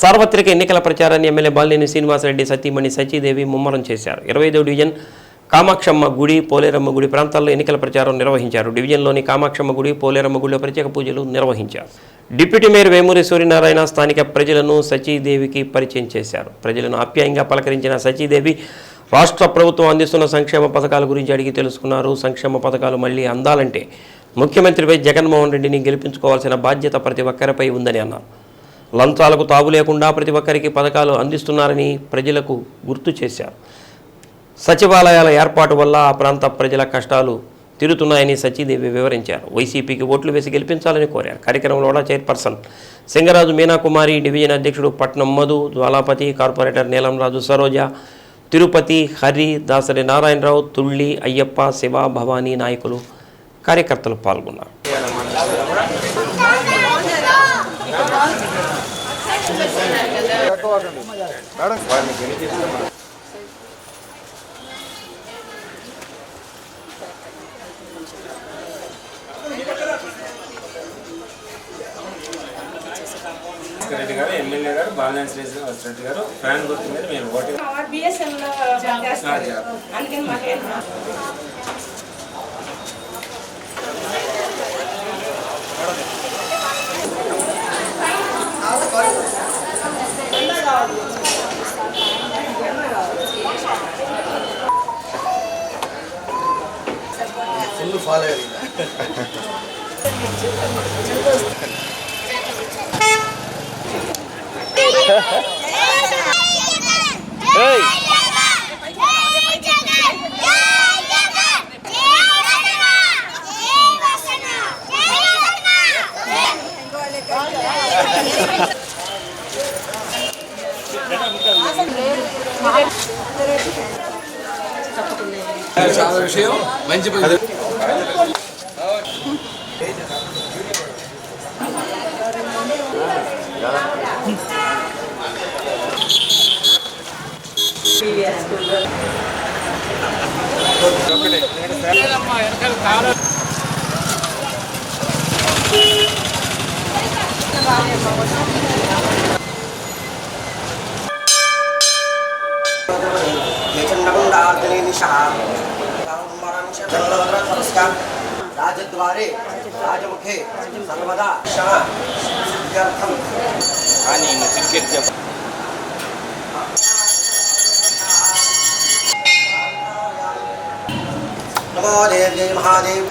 సార్వత్రిక ఎన్నికల ప్రచారాన్ని ఎమ్మెల్యే బాలినేని శ్రీనివాసరెడ్డి సతీమణి సచీదేవి ముమ్మరం చేశారు. ఇరవై ఐదో డివిజన్ కామాక్షమ్మ గుడి పోలేరమ్మ గుడి ప్రాంతాల్లో ఎన్నికల ప్రచారం నిర్వహించారు. డివిజన్లోని కామాక్షమ్మ గుడి పోలేరమ్మ గుడిలో ప్రత్యేక పూజలు నిర్వహించారు. డిప్యూటీ మేయర్ వేమూరి సూర్యనారాయణ స్థానిక ప్రజలను సచీదేవికి పరిచయం చేశారు. ప్రజలను ఆప్యాయంగా పలకరించిన సచీదేవి రాష్ట్ర ప్రభుత్వం అందిస్తున్న సంక్షేమ పథకాల గురించి అడిగి తెలుసుకున్నారు. సంక్షేమ పథకాలు మళ్ళీ అందాలంటే ముఖ్యమంత్రిపై జగన్మోహన్ రెడ్డిని గెలిపించుకోవాల్సిన బాధ్యత ప్రతి ఒక్కరిపై ఉందని అన్నారు. లంచాలకు తావు లేకుండా ప్రతి ఒక్కరికి పథకాలు అందిస్తున్నారని ప్రజలకు గుర్తు చేశారు. సచివాలయాల ఏర్పాటు వల్ల ఆ ప్రాంత ప్రజల కష్టాలు తిరుగుతున్నాయని సచీదేవి వివరించారు. వైసీపీకి ఓట్లు వేసి గెలిపించాలని కోరారు. కార్యక్రమంలో కూడా చైర్పర్సన్ సింగరాజు మీనాకుమారి డివిజన్ అధ్యక్షుడు పట్నం మధు జ్వాలాపతి కార్పొరేటర్ నీలంరాజు సరోజ తిరుపతి హరి దాసరి నారాయణరావు తుళ్ళి అయ్యప్ప శివ భవానీ నాయకులు కార్యకర్తలు పాల్గొన్నారు. రెడ్డి గారు ఎమ్మెల్యే గారు శ్రీనివాస్ రెడ్డి గారు ఫ్యాన్ గుర్తు మీరు ఓటింగ్ అందుకని ఫుల్ ఫాలో చాలా విషయం. మంచి Medyo nagunda. नमस्कार। राजद्वारे सर्वदा सिद्ध्यर्थम आणि नमो देव जय महादेव